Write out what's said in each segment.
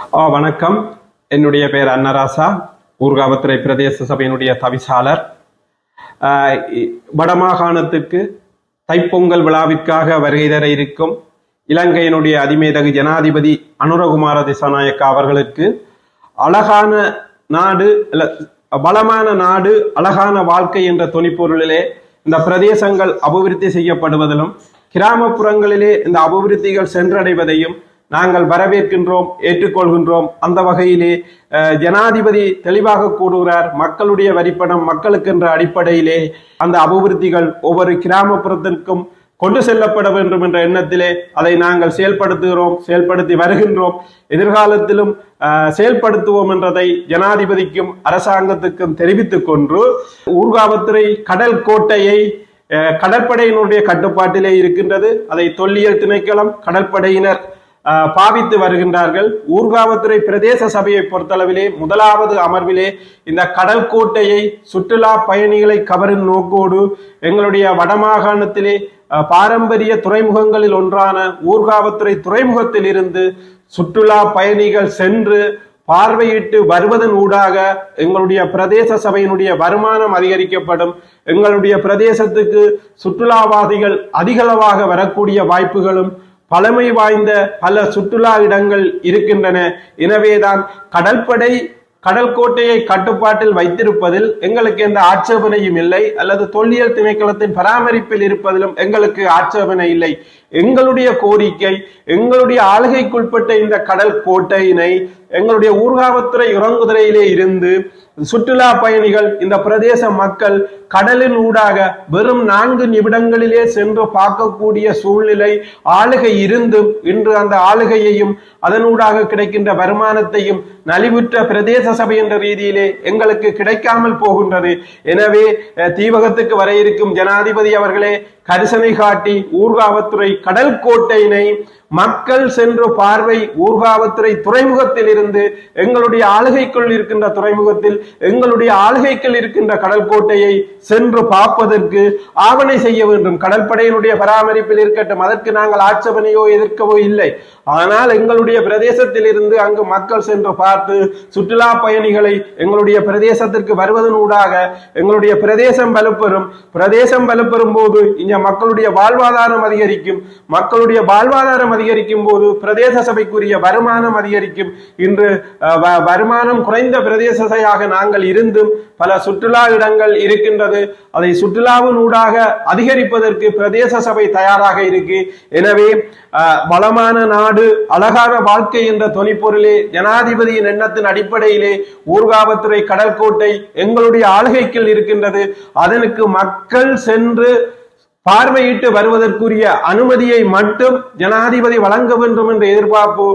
ஆ, வணக்கம். என்னுடைய பெயர் அன்னராசா. ஊர்காவத்துறை பிரதேச சபையினுடைய தவிசாளர். வடமாகாணத்துக்கு தைப்பொங்கல் விழாவிற்காக வருகை தர இருக்கும் இலங்கையினுடைய அதிமேதகு ஜனாதிபதி அனுரகுமார திசாநாயக்கா அவர்களுக்கு அழகான நாடு இல்ல வளமான நாடு அழகான வாழ்க்கை என்ற தொனிப்பொருளிலே இந்த பிரதேசங்கள் அபிவிருத்தி செய்யப்படுவதிலும் கிராமப்புறங்களிலே இந்த அபிவிருத்திகள் சென்றடைவதையும் நாங்கள் வரவேற்கின்றோம் ஏற்றுக்கொள்கின்றோம். அந்த வகையிலே ஜனாதிபதி தெளிவாக கூறுகிறார் மக்களுடைய வரிப்பணம் மக்களுக்கு என்ற அடிப்படையிலே அந்த அபிவிருத்திகள் ஒவ்வொரு கிராமப்புறத்திற்கும் கொண்டு செல்லப்பட வேண்டும் என்ற எண்ணத்திலே அதை நாங்கள் செயல்படுத்துகிறோம் செயல்படுத்தி வருகின்றோம். எதிர்காலத்திலும் செயல்படுத்துவோம் என்றதை ஜனாதிபதிக்கும் அரசாங்கத்துக்கும் தெரிவித்துக் கொண்டு ஊர்காவத்துறை கடல் கோட்டையை கடற்படையினுடைய கட்டுப்பாட்டிலே இருக்கின்றது. அதை தொல்லியல் திணைக்களம் கடற்படையினர் பாவித்து வருகின்றார்கள். ஊர்காவத்துறை பிரதேச சபையை பொறுத்தளவிலே முதலாவது அமர்விலே இந்த கடல் கோட்டையை சுற்றுலா பயணிகளை கவரும் நோக்கோடு எங்களுடைய வடமாகாணத்திலே பாரம்பரிய துறைமுகங்களில் ஒன்றான ஊர்காவத்துறை துறைமுகத்தில் இருந்து சுற்றுலா பயணிகள் சென்று பார்வையிட்டு வருவதன் ஊடாக எங்களுடைய பிரதேச சபையினுடைய வருமானம் அதிகரிக்கப்படும். எங்களுடைய பிரதேசத்துக்கு சுற்றுலாவாதிகள் அதிகளவாக வரக்கூடிய வாய்ப்புகளும் பழமை வாய்ந்த பல சுற்றுலா இடங்கள் இருக்கின்றன. எனவேதான் கடற்படை கடல் கோட்டையை கட்டுப்பாட்டில் வைத்திருப்பதில் எங்களுக்கு எந்த ஆட்சேபனையும் இல்லை. அல்லது தொல்லியல் திணைக்களத்தின் பராமரிப்பில் இருப்பதிலும் எங்களுக்கு ஆட்சேபனை இல்லை. எங்களுடைய கோரிக்கை எங்களுடைய ஆளுகைக்குட்பட்ட இந்த கடல் கோட்டையினை எங்களுடைய ஊர்காவத்துறை இறங்குதுறையிலே இருந்து சுற்றுலா பயணிகள் இந்த பிரதேச மக்கள் கடலின் ஊடாக வெறும் நான்கு நிமிடங்களிலே சென்று பார்க்கக்கூடிய சூழ்நிலை ஆளுகை இருந்தும் இன்று அந்த ஆளுகையையும் அதனூடாக கிடைக்கின்ற வருமானத்தையும் நலிவுற்ற பிரதேச சபை என்ற ரீதியிலே எங்களுக்கு கிடைக்காமல் போகின்றது. எனவே தீவகத்துக்கு வர இருக்கும் ஜனாதிபதி அவர்களே கரிசனை காட்டி ஊர்காவத்துறை கடல் கோட்டையினை மக்கள் சென்று பார்வை ஊர்காவத்துறை துறைமுகத்தில் இருந்து எங்களுடைய ஆளுகைக்குள் இருக்கின்ற துறைமுகத்தில் எங்களுடைய ஆளுகைக்குள் இருக்கின்ற கடல் கோட்டையை சென்று பார்ப்பதற்கு ஆவணை செய்ய வேண்டும். கடற்படையினுடைய பராமரிப்பில் இருக்கட்டும் அதற்கு நாங்கள் ஆட்சேபனையோ எதிர்க்கவோ இல்லை. ஆனால் எங்களுடைய பிரதேசத்தில் இருந்து அங்கு மக்கள் சென்று பார்த்து சுற்றுலா பயணிகளை எங்களுடைய பிரதேசத்திற்கு வருவதனூடாக எங்களுடைய பிரதேசம் வலுப்பெறும். பிரதேசம் வலுப்பெறும் போது இங்க மக்களுடைய வாழ்வாதாரம் அதிகரிக்கும். மக்களுடைய வாழ்வாதாரம் அதிகரிக்கும் போது பிரதேச சபைக்குரிய வருமானம் அதிகரிக்கும். இன்று வ- வருமானம் குறைந்த பிரதேச சபையாக நாங்கள் இருந்தும் பல சுற்றுலா இடங்கள் இருக்கின்றது. அதை சுற்றுலாவின் ஊடாக அதிகரிப்பதற்கு பிரதேச சபை தயாராக இருக்கு. எனவே அஹ், வளமான நாடு அழகான வாழ்க்கை என்ற தொனிப்பொருளே ஜனாதிபதியின் எண்ணத்தின் அடிப்படையிலே ஊர்காவத்துறை கடற்கோட்டை எங்களுடைய ஆளுகைக்குள் இருக்கின்றது. அதனுக்கு மக்கள் சென்று பார்வையிட்டு வருவதற்குரிய அனுமதியை மட்டும் ஜனாதிபதி வழங்க வேண்டும் என்ற எதிர்பார்ப்பு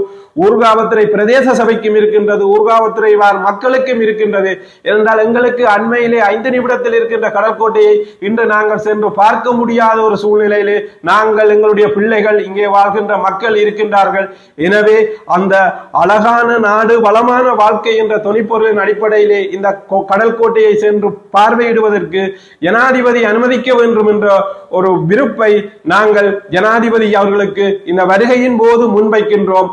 ஊர்காவத்துறை பிரதேச சபைக்கும் இருக்கின்றது ஊர்காவத்துறை வார் மக்களுக்கும் இருக்கின்றது. என்றால் எங்களுக்கு அண்மையிலே ஐந்து நிமிடத்தில் இருக்கின்ற கடற்கோட்டையை இன்று நாங்கள் சென்று பார்க்க முடியாத ஒரு சூழ்நிலையிலே நாங்கள் எங்களுடைய பிள்ளைகள் இங்கே வாழ்கின்ற மக்கள் இருக்கின்றார்கள். எனவே அந்த அழகான நாடு வளமான வாழ்க்கை என்ற தொனிப்பொருளின் அடிப்படையிலே இந்த கோ- கடல் கோட்டையை சென்று பார்வையிடுவதற்கு ஜனாதிபதி அனுமதிக்க வேண்டும் என்ற ஒரு விருப்பை நாங்கள் ஜனாதிபதி அவர்களுக்கு இந்த வருகையின் போது முன்வைக்கின்றோம்.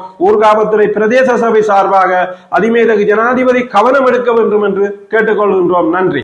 ஊர்காவத்துறை பிரதேச சபை சார்பாக அதிமேதகு ஜனாதிபதி கவனம் எடுக்க வேண்டும் என்று கேட்டுக்கொள்கின்றோம். நன்றி.